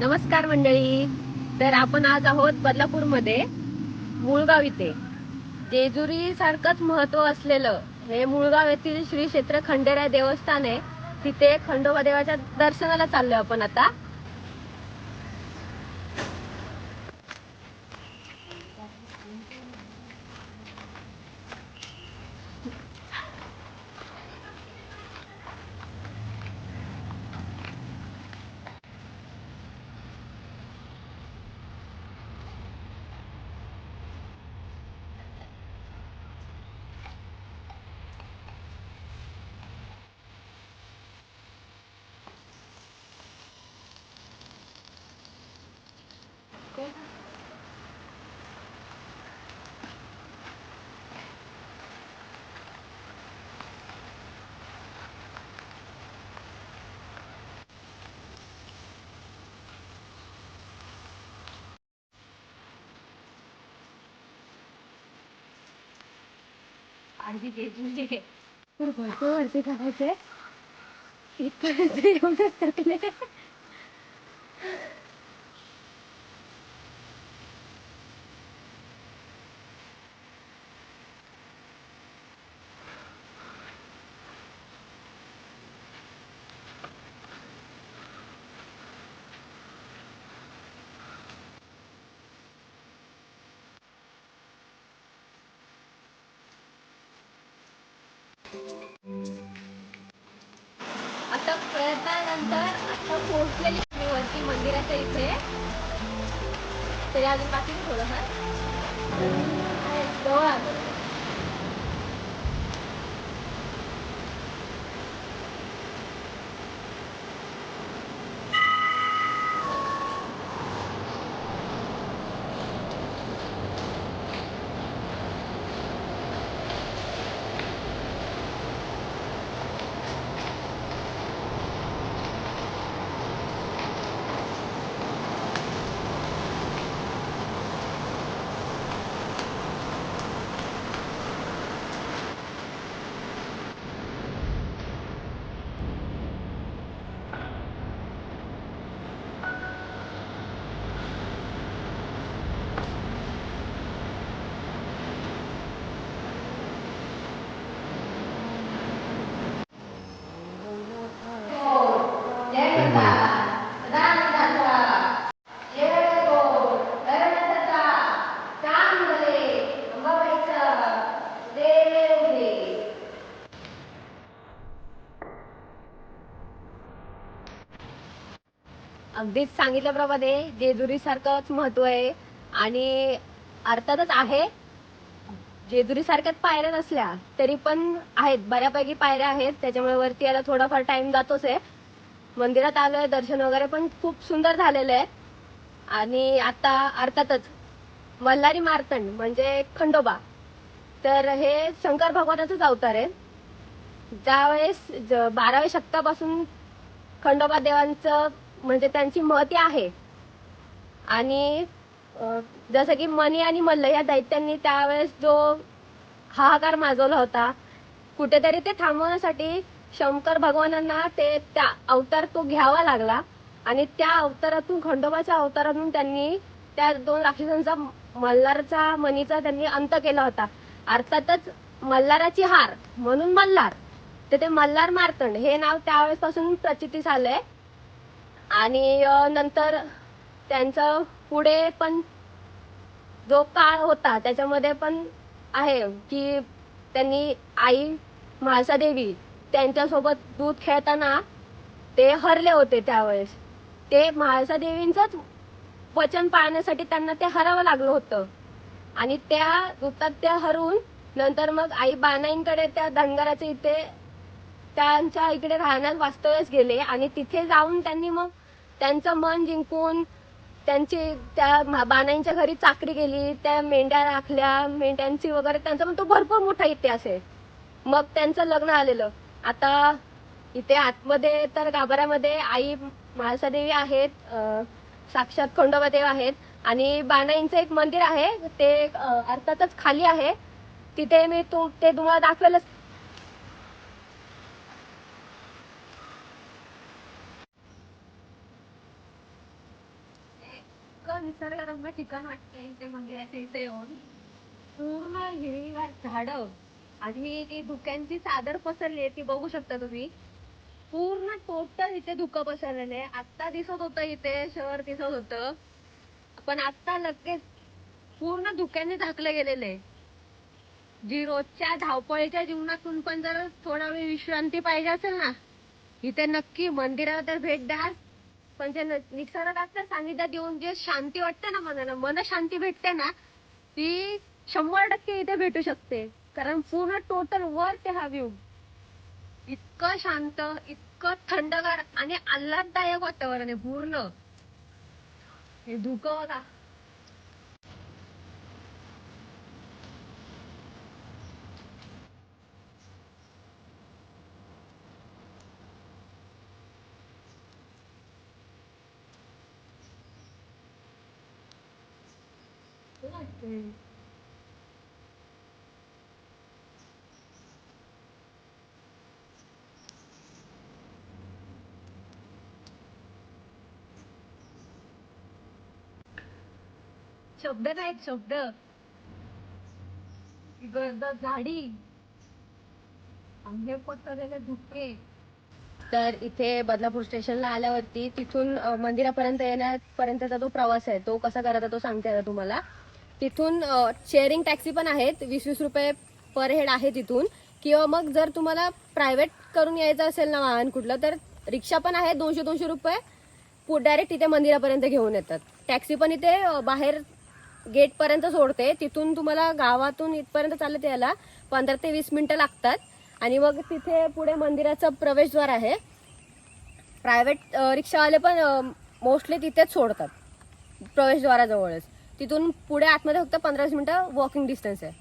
नमस्कार मंडळी. तर आपण आज आहोत बदलापूरमध्ये मुळगाव इथे. जेजुरी सारखंच महत्त्व असलेलं हे मुळगाव येथील श्री क्षेत्र खंडेराय देवस्थान आहे. तिथे खंडोबा देवाच्या दर्शनाला चाललोय आपण आता. आणि जेजुरी म्हणजे वरती करायचे इथपर्यंत येऊनच थकले आता प्रयत्नानंतर आता पोहोचलेली मी वरती मंदिराच्या इथे तरी अजून बाकी थोडंफार जवळ आलो. अगदीच सांगितल्याप्रमाणे जेजुरी सारखंच महत्त्व आहे. आणि अर्थातच आहे जेजुरीसारख्याच पायऱ्या नसल्या तरी पण आहेत बऱ्यापैकी पायऱ्या आहेत. त्याच्यामुळे वरती यायला थोडाफार टाइम जातोच आहे. मंदिरात आलोय दर्शन वगैरे पण खूप सुंदर झालेलं आहे. आणि आता अर्थातच मल्हारी मार्तंड म्हणजे खंडोबा. तर हे शंकर भगवानाचाच अवतार आहे. ज्यावेळेस ज- बाराव्या शतकापासून खंडोबा देवांचं म्हणजे त्यांची महती आहे. आणि जसं की मणी आणि मल्ल या दैत्यांनी त्यावेळेस जो हाहाकार माजवला होता कुठेतरी ते थांबवण्यासाठी शंकर भगवानांना ते त्या अवतार तो घ्यावा लागला. आणि त्या अवतारातून खंडोबाच्या अवतारातून त्यांनी त्या दोन राक्षसांचा मल्हारचा मनीचा त्यांनी अंत केला होता. अर्थातच मल्हाराची हार म्हणून मल्हार तर ते मल्हार मार्तंड हे नाव त्यावेळेस पासून प्रचितीस आलंय. आणि नंतर त्यांचं पुढे पण जो काळ होता त्याच्यामध्ये पण आहे की त्यांनी आई म्हाळसादेवी त्यांच्यासोबत दूध खेळताना ते हरले होते त्यावेळेस. ते म्हाळसादेवींचंच वचन पाळण्यासाठी त्यांना ते हरावं लागलं होतं. आणि त्या दूतात त्या हरवून नंतर मग आई बानाईंकडे त्या धनगराच्या इथे त्यांच्या इकडे राहण्यास वास्तव्यास गेले आणि तिथे जाऊन त्यांनी मग त्यांचं मन जिंकून त्यांची त्या मा- बानाईंच्या घरी चाकरी गेली त्या मेंढ्या राखल्या मेंढ्यांची वगैरे त्यांचा पण तो भरपूर मोठा इतिहास आहे. मग त्यांचं लग्न आलेलं. आता इथे आतमध्ये तर गाभाऱ्यामध्ये आई म्हाळसादेवी आहेत साक्षात खंडोबादेव आहेत आणि बाणाईंचं एक मंदिर आहे ते अर्थातच खाली आहे. तिथे मी तू ते तुम्हाला दाखवेलच. निसर्गरम्य ठिकाण वाटते इथे मंदिराच्या इथे येऊन. पूर्ण हिरवीगार झाडं. आणि ती धुक्यांची चादर पसरली आहे ती बघू शकता तुम्ही. पूर्ण टोटल इथे धुकं पसरलेलं आहे. आत्ता दिसत होतं इथे शहर दिसत होतं. पण आत्ता लगेच पूर्ण धुक्याने झाकलं गेलेलं आहे. जी रोजच्या धावपळीच्या जीवनातून पण जर थोडा वेळ विश्रांती पाहिजे असेल ना इथे नक्की मंदिराला तर भेट द्या पण जे न- निसर्गाच्या सानिध्यात येऊन जे शांती वाटते ना मनाला मन शांती भेटते ना ती शंभर टक्के इथे भेटू शकते. कारण पूर्ण टोटल वर ते हा व्ह्यू इतकं शांत इतकं थंडगार आणि आल्हाददायक वातावरण आहे पूर्ण. हे धुकं हम्म. शब्द नाहीत शब्द. गर्द झाडी. अंगे पसरलेले धुके. तर इथे बदलापूर स्टेशनला आल्यावरती तिथून अ, मंदिरापर्यंत येण्यापर्यंतचा जो प्रवास आहे तो कसा करायचा तो सांगते आता तुम्हाला. तिथून शेअरिंग टॅक्सी पण आहेत वीस वीस रुपये पर हेड आहे तिथून. किंवा मग जर तुम्हाला प्रायव्हेट करून यायचं असेल ना वाहन कुठलं तर रिक्षा पण आहे दोनशे दोनशे रुपये डायरेक्ट तिथे मंदिरापर्यंत घेऊन येतात. टॅक्सी पण इथे बाहेर गेट पर्यंत सोडते. तिथून तुम्हाला गावातून इथपर्यंत चालत यायला पंधरा ते वीस मिनिटं लागतात. आणि मग तिथे पुढे मंदिराचं प्रवेशद्वार आहे. प्रायव्हेट रिक्षावाले पण मोस्टली तिथेच सोडतात. प्रवेशद्वाराजवळच. तिथून पुढे आतमध्ये फक्त पंधरा वीस मिनिटं वॉकिंग डिस्टन्स आहे.